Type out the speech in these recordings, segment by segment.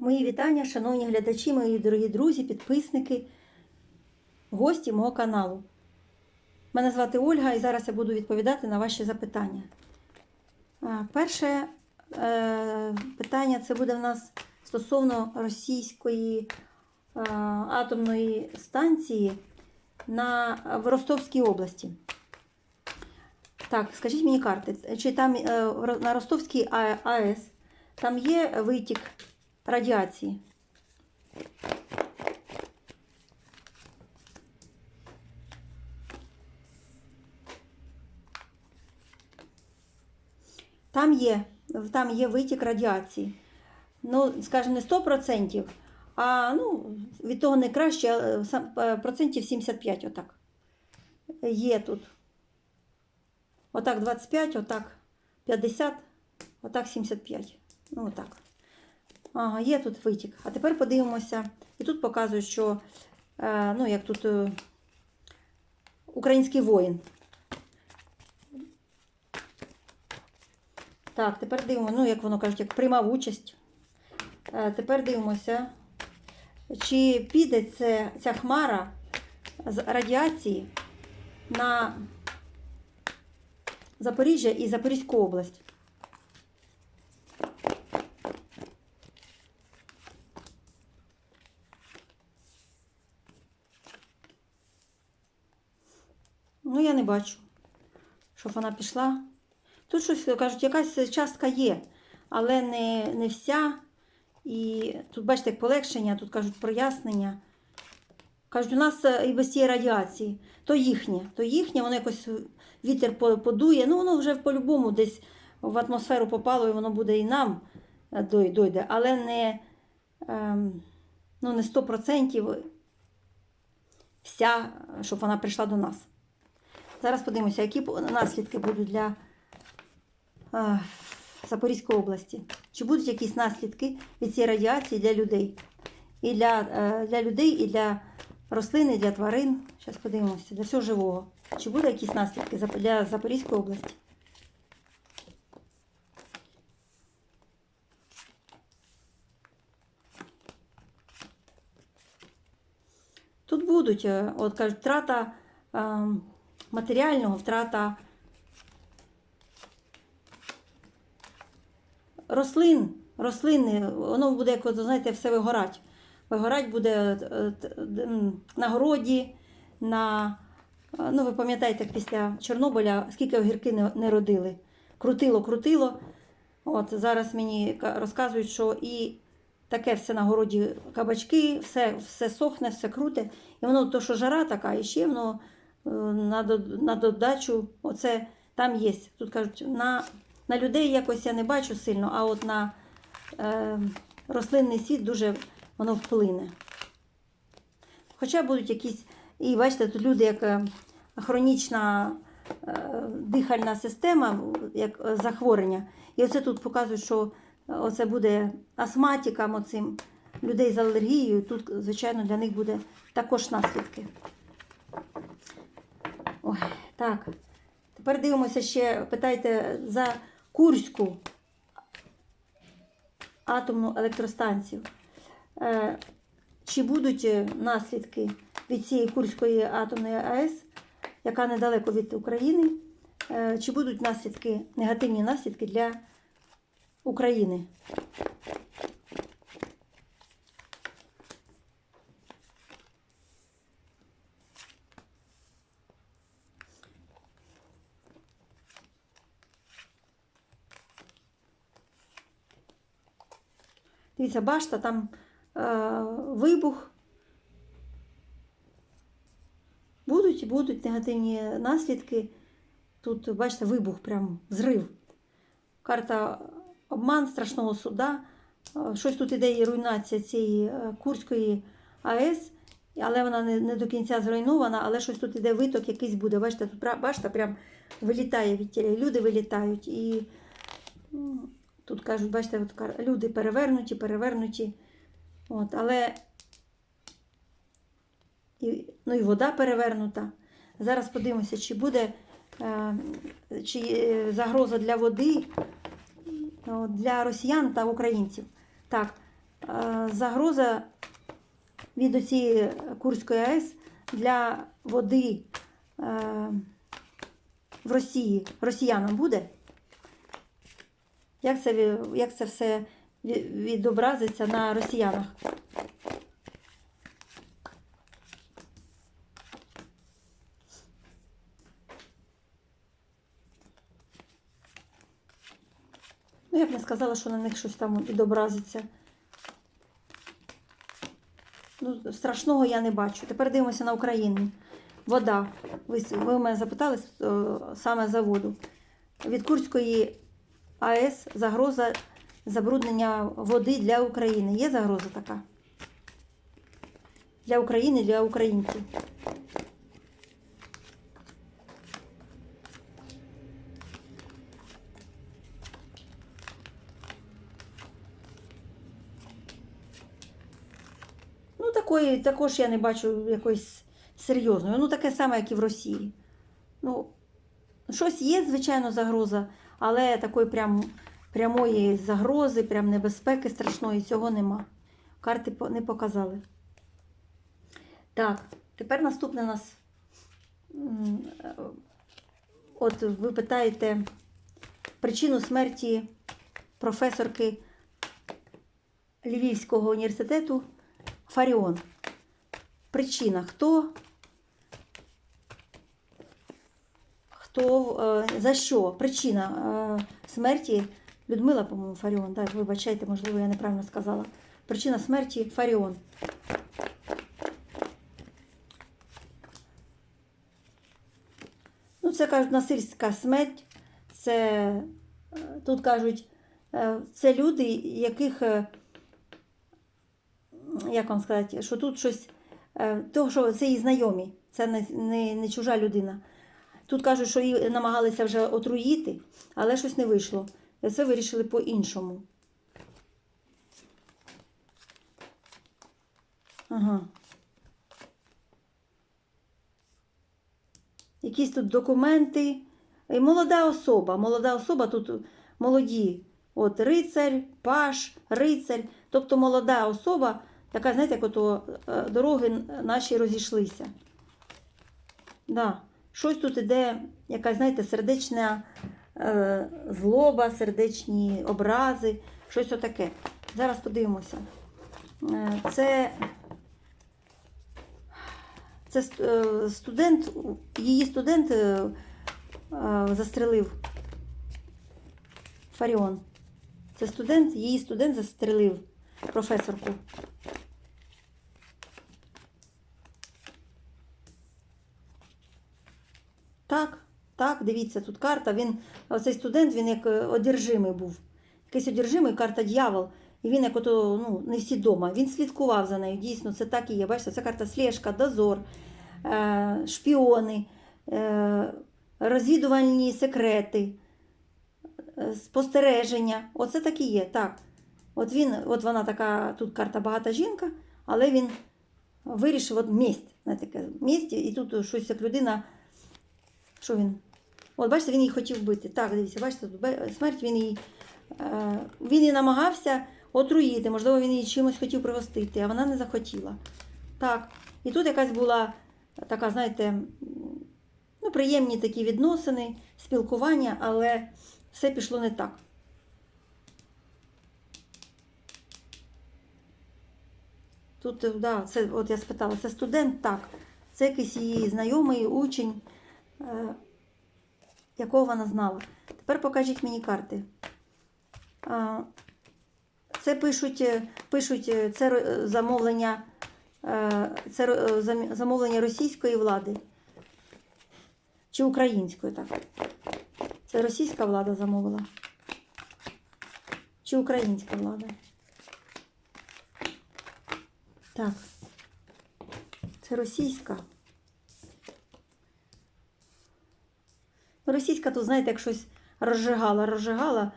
Мої вітання, шановні глядачі, мої дорогі друзі, підписники, гості мого каналу. Мене звати Ольга і зараз я буду відповідати на ваші запитання. Перше е, питання це буде в нас стосовно російської е, атомної станції на, в Ростовській області. Так, скажіть мені карти, чи там е, на Ростовській АЕС там є витік радіації? Там є, там є витік радіації. Ну, скажімо, не 100%, а ну, від того не краще, а, е, процентів 75 отак. Є тут. Отак 25, отак 50, отак 75. Ну, отак. Ага, є тут витік. А тепер подивимося. І тут показують, що е, ну, як тут е, український воїн. Так, тепер дивимося, ну, як воно кажуть, як приймав участь. Е, тепер дивимося, чи піде це, ця хмара з радіації на Запоріжжя і Запорізьку область. Ну, я не бачу, щоб вона пішла. Тут щось кажуть, якась частка є, але не, не вся. І тут, бачите, як полегшення, тут кажуть прояснення. Кажуть, у нас е, і без цієї радіації, то їхнє, то їхнє, воно якось вітер подує. Ну, воно вже по-любому десь в атмосферу попало, і воно буде і нам е, дойде, але не, ем, ну, не 100% вся, щоб вона прийшла до нас. Зараз подивимося, які наслідки будуть для е, Запорізької області. Чи будуть якісь наслідки від цієї радіації для людей? І для, е, для людей, і для рослин, і для тварин. Зараз подивимося, для всього живого. Чи будуть якісь наслідки для Запорізької області? Тут будуть, е, от кажуть, втрата е, матеріального, втрата рослин, рослини, воно буде, як знаєте, все вигорать. Вигорать буде е, на городі, на. е, Ну, ви пам'ятаєте, після Чорнобиля, скільки огірки не, родили. Крутило, крутило. От зараз мені розказують, що і таке все на городі кабачки, все, все сохне, все круте. І воно то, що жара така, і ще воно на, до- на додачу, оце там є. Тут кажуть, на, на людей якось я не бачу сильно, а от на е, рослинний світ дуже воно вплине. Хоча будуть якісь, і бачите, тут люди, як е, хронічна е, дихальна система, як е, захворювання. І оце тут показують, що е, оце буде астматикам, оцим людей з алергією. Тут, звичайно, для них буде також наслідки. Ой, так. Тепер дивимося ще, питайте за Курську атомну електростанцію. Е, Чи будуть е, наслідки від цієї Курської атомної АЕС, яка недалеко від України? Е, Чи будуть наслідки, негативні наслідки для України? Дивіться, башта, там е, вибух. Будуть, будуть негативні наслідки. Тут, бачите, вибух, прям зрив. Карта обман страшного суда. Е, Щось тут іде і руйнація цієї е, Курської АЕС, але вона не, не до кінця зруйнована, але щось тут іде виток якийсь буде. Бачите, тут башта прям вилітає від тіля, люди вилітають. І тут кажуть, бачите, от люди перевернуті, перевернуті. От, але і, ну і вода перевернута. Зараз подивимося, чи буде е, чи є загроза для води от, для росіян та українців. Так, е, загроза від оцієї Курської АЕС для води е, в Росії росіянам буде? Як це, як це все відобразиться на росіянах? Ну, я б не сказала, що на них щось там відобразиться. Ну, страшного я не бачу. Тепер дивимося на Україну. Вода. Ви, ви мене запитали е, саме за воду. Від Курської АЕС загроза забруднення води для України. Є загроза така? Для України, для українців. Ну, такої, також я не бачу якоїсь серйозної. Ну, таке саме, як і в Росії. Ну, щось є, звичайно, загроза, але такої прям, прямої загрози, прям небезпеки страшної, цього нема. Карти не показали. Так, тепер наступне нас. е, От ви питаєте причину смерті професорки Львівського університету Фаріон. Причина хто? Хто е, за що? Причина е, смерті Людмила, по-моєму, Фаріон. Так, вибачайте, можливо, я неправильно сказала. Причина смерті Фаріон. Ну, це кажуть насильська смерть. Це е, тут кажуть, це люди, яких. як вам сказати, що тут щось, того, що це її знайомі, це не, не, не чужа людина. Тут кажуть, що її намагалися вже отруїти, але щось не вийшло. І це вирішили по-іншому. Ага. Якісь тут документи. І молода особа. Молода особа тут молоді. От рицарь, паш, рицарь. Тобто молода особа, така, знаєте, як ото е, дороги наші розійшлися. Да. Щось тут іде, якась, знаєте, сердечна е, злоба, сердечні образи, щось отаке. Зараз подивимося. Е, це, це е, студент, її студент е, е, застрелив. Фаріон. Це студент, її студент застрелив професорку. Так, дивіться, тут карта. Він, оцей студент, він як е, одержимий був. Якийсь одержимий, карта дьявол. І він як ото, ну, не всі вдома. Він слідкував за нею. Дійсно, це так і є. Бачите, це карта слежка, дозор, е, шпіони, е, розвідувальні секрети, спостереження. Оце так і є. Так. От він, от вона така, тут карта багата жінка, але він вирішив от мість. Знаєте, мість, і тут щось як людина. Що він? От, бачите, він її хотів вбити. Так, дивіться, бачите, смерть він її. Е, він її намагався отруїти, можливо, він її чимось хотів пригостити, а вона не захотіла. Так. І тут якась була така, знаєте, ну, приємні такі відносини, спілкування, але все пішло не так. Тут, е, да, це, от я спитала, це студент? Так. Це якийсь її знайомий, учень, е, якого вона знала. Тепер покажіть мені карти. Це пишуть, е, пишуть е, це замовлення, е, це ро- е, зам- замовлення російської влади. Чи української, так? Це російська влада замовила? Чи українська влада? Так. Це російська. Російська тут, знаєте, як щось розжигала, розжигала.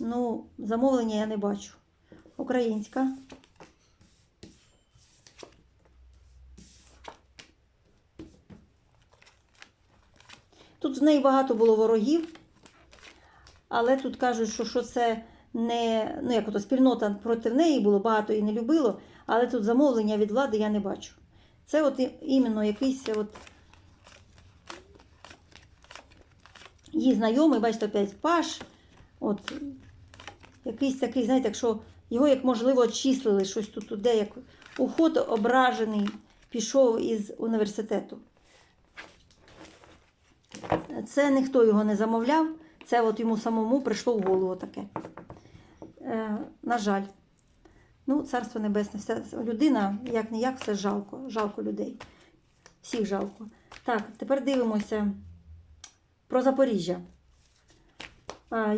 Ну, замовлення я не бачу. Українська. Тут в неї багато було ворогів, але тут кажуть, що, що це не, ну як ото спільнота проти неї було, багато її не любило, але тут замовлення від влади я не бачу. Це от іменно якийсь от її знайомий, бачите, опять Паш, от якийсь такий, знаєте, якщо його як можливо числили, щось тут туди, як уход ображений, пішов із університету. Це ніхто його не замовляв, це от йому самому прийшло в голову таке. Е, на жаль. Ну, царство небесне, вся людина, як не як, все жалко. Жалко людей. Всіх жалко. Так, тепер дивимося про Запоріжжя.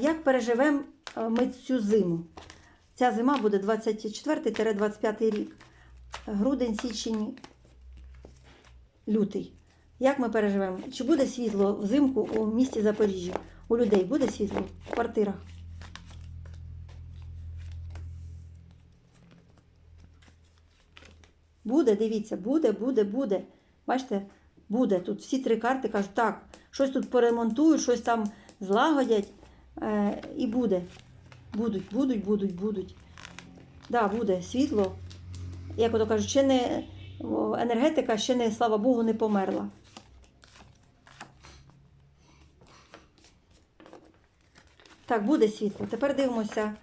Як переживемо ми цю зиму? Ця зима буде 24-25 рік. Грудень, січень, лютий. Як ми переживемо? Чи буде світло взимку у місті Запоріжжя? У людей буде світло в квартирах? Буде, дивіться, буде, буде, буде. Бачите, буде. Тут всі три карти кажуть, так, щось тут поремонтують, щось там злагодять. Е, і буде. Будуть, будуть, будуть, будуть. Да, буде світло. Як ото кажуть, ще не енергетика ще не, слава Богу, не померла. Так, буде світло. Тепер дивимося.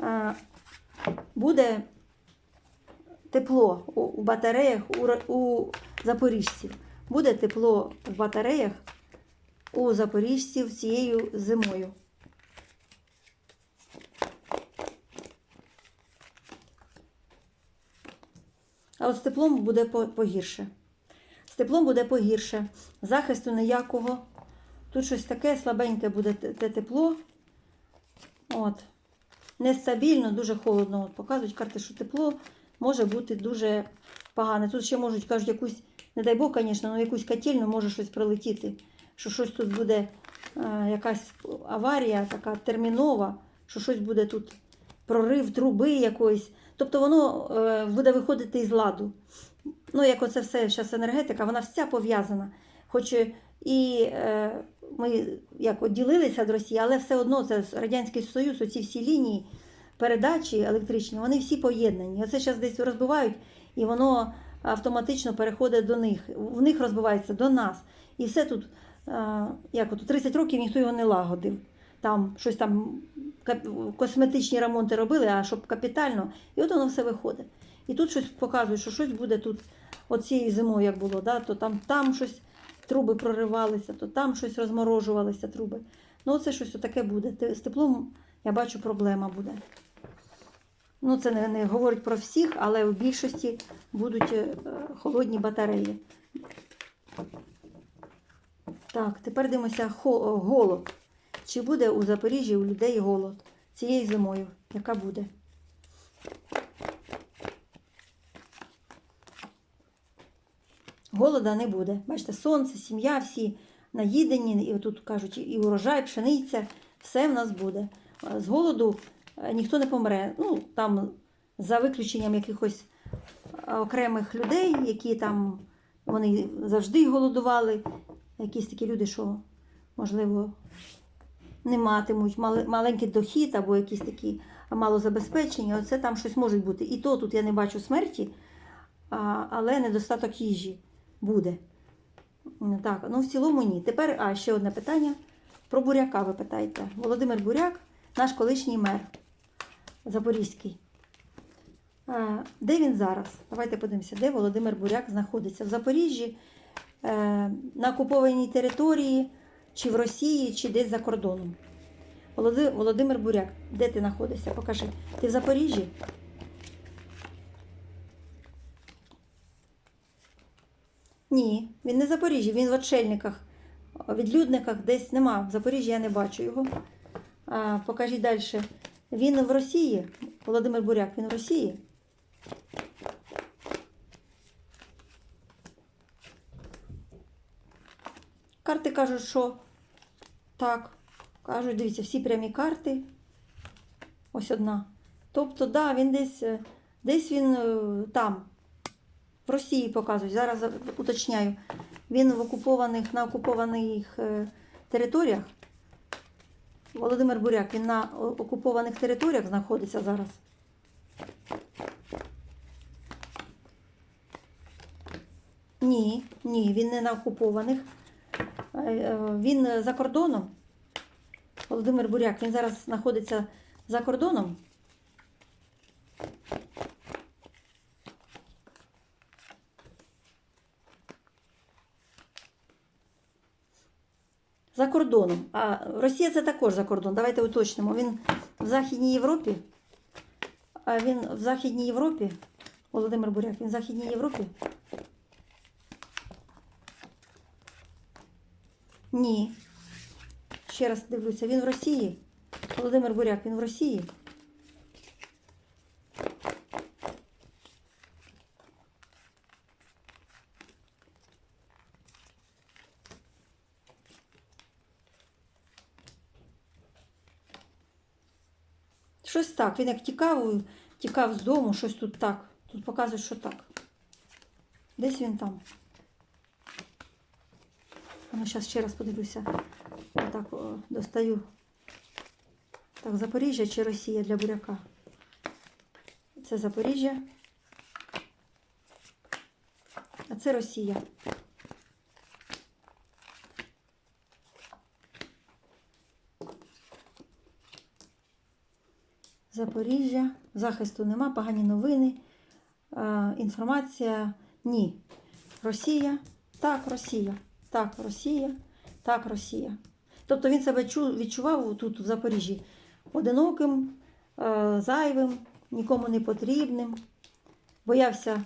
Е, Буде тепло у, батареях у запоріжців. Буде тепло в батареях у запоріжців цією зимою. А от з теплом буде погірше. З теплом буде погірше. Захисту ніякого. Тут щось таке слабеньке буде те те тепло. От. Нестабільно, дуже холодно. От показують карти, що тепло може бути дуже погане. Тут ще можуть, кажуть, якусь, не дай Бог, звісно, але якусь котельну може щось прилетіти. Що щось тут буде, е, якась аварія така термінова, що щось буде тут прорив труби якоїсь. Тобто воно е, буде виходити із ладу. Ну, як оце все зараз енергетика, вона вся пов'язана. Хоч і е, ми як от ділилися від Росії, але все одно це Радянський Союз, оці всі лінії передачі електричні, вони всі поєднані. Оце зараз десь розбивають, і воно автоматично переходить до них. В них розбивається до нас. І все тут, як от 30 років ніхто його не лагодив. Там щось там косметичні ремонти робили, а щоб капітально, і от воно все виходить. І тут щось показує, що щось буде тут оцією зимою, як було, да? то там, там щось труби проривалися, то там щось розморожувалися труби. Ну, це щось таке буде. З теплом, я бачу, проблема буде. Ну, це не, не говорить про всіх, але в більшості будуть е, холодні батареї. Так, тепер дивимося голод. Чи буде у Запоріжжі у людей голод цією зимою? Яка буде? Голода не буде. Бачите, сонце, сім'я, всі наїдені, і тут кажуть, і урожай, пшениця, все в нас буде. Е, З голоду е, ніхто не помре. Ну, там, за виключенням якихось е, окремих людей, які там вони завжди голодували. Якісь такі люди, що, можливо, не матимуть маленький дохід або якісь такі малозабезпечені, оце там щось може бути. І то тут я не бачу смерті, але недостаток їжі буде. Так, ну в цілому ні. Тепер а, ще одне питання. Про буряка ви питаєте. Володимир Буряк, наш колишній мер Запорізький. Де він зараз? Давайте подивимося, де Володимир Буряк знаходиться. В Запоріжжі, на окупованій території, чи в Росії, чи десь за кордоном. Володимир Буряк, де ти знаходишся? Покажи. Ти в Запоріжжі? Ні, він не в Запоріжжі, він в Отшельниках, відлюдниках десь нема. В Запоріжжі я не бачу його. А, покажіть далі. Він в Росії. Володимир Буряк, він в Росії. Карти кажуть, що так. Кажуть, дивіться, всі прямі карти. Ось одна. Тобто, да, він десь, е, десь він е, там, в Росії показують. Зараз уточняю. Він в окупованих, на окупованих е, територіях. Володимир Буряк, він на окупованих територіях знаходиться зараз. Ні, ні, він не на окупованих. Е, Він за кордоном. Володимир Буряк, він зараз знаходиться за кордоном. За кордоном. А Росія це також за кордон. Давайте уточнимо. Він в Західній Європі. А він в Західній Європі. Володимир Буряк, він в Західній Європі. Ні. Ще раз дивлюся, він в Росії. Володимир Буряк, він в Росії. Щось так. Він як тікав, тікав з дому, щось тут так. Тут показує, що так. Десь він там. Ну, зараз ще раз подивлюся. Отак достаю. Так, Запоріжжя чи Росія для буряка? Це Запоріжжя. А це Росія. Запоріжжя. Захисту нема, погані новини. Інформація ні. Росія. Так, Росія. Так, Росія. Так, Росія. Тобто він себе відчував тут, в Запоріжжі, одиноким, е, зайвим, нікому не потрібним. Боявся,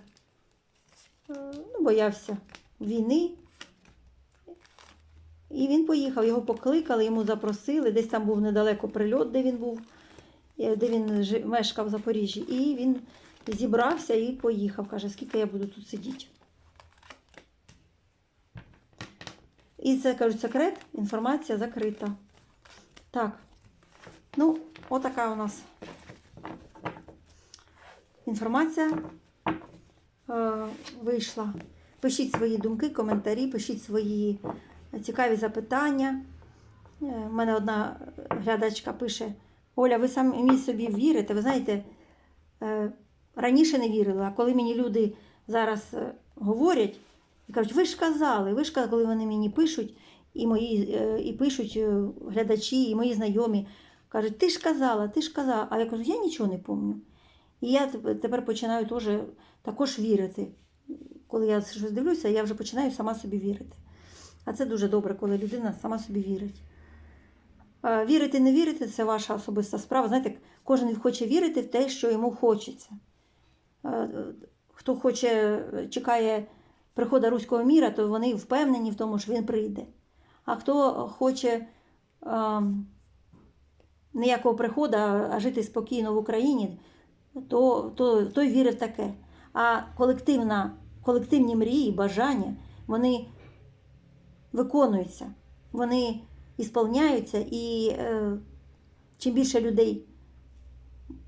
е, ну, боявся війни. І він поїхав, його покликали, йому запросили. Десь там був недалеко прильот, де він був, е, де він мешкав в Запоріжжі. І він зібрався і поїхав. Каже, скільки я буду тут сидіти. І це кажуть секрет, інформація закрита. Так. Ну, отака у нас інформація е, вийшла. Пишіть свої думки, коментарі, пишіть свої цікаві запитання. Е, У мене одна глядачка пише: Оля, ви самі собі вірите. Ви знаєте, е, раніше не вірила, а коли мені люди зараз е, говорять, і кажуть, ви ж казали, ви ж казали, коли вони мені пишуть, і мої е, і пишуть е, глядачі, і мої знайомі, кажуть, ти ж казала, ти ж казала. А я кажу, я нічого не пам'ятаю. І я тепер починаю теж також вірити. Коли я щось дивлюся, я вже починаю сама собі вірити. А це дуже добре, коли людина сама собі вірить. Вірити, не вірити це ваша особиста справа. Знаєте, кожен хоче вірити в те, що йому хочеться. Хто хоче, чекає приходу руського міра, то вони впевнені в тому, що він прийде. А хто хоче е, ніякого приходу, а жити спокійно в Україні, то, то, той вірить в таке. А колективна, колективні мрії, бажання, вони виконуються, вони ісполняються, і е, чим більше людей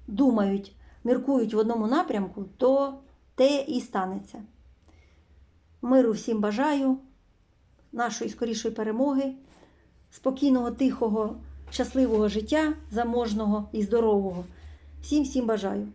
думають, міркують в одному напрямку, то те і станеться. Миру всім бажаю, нашої скорішої перемоги, спокійного, тихого, щасливого життя, заможного і здорового. Всім всім бажаю.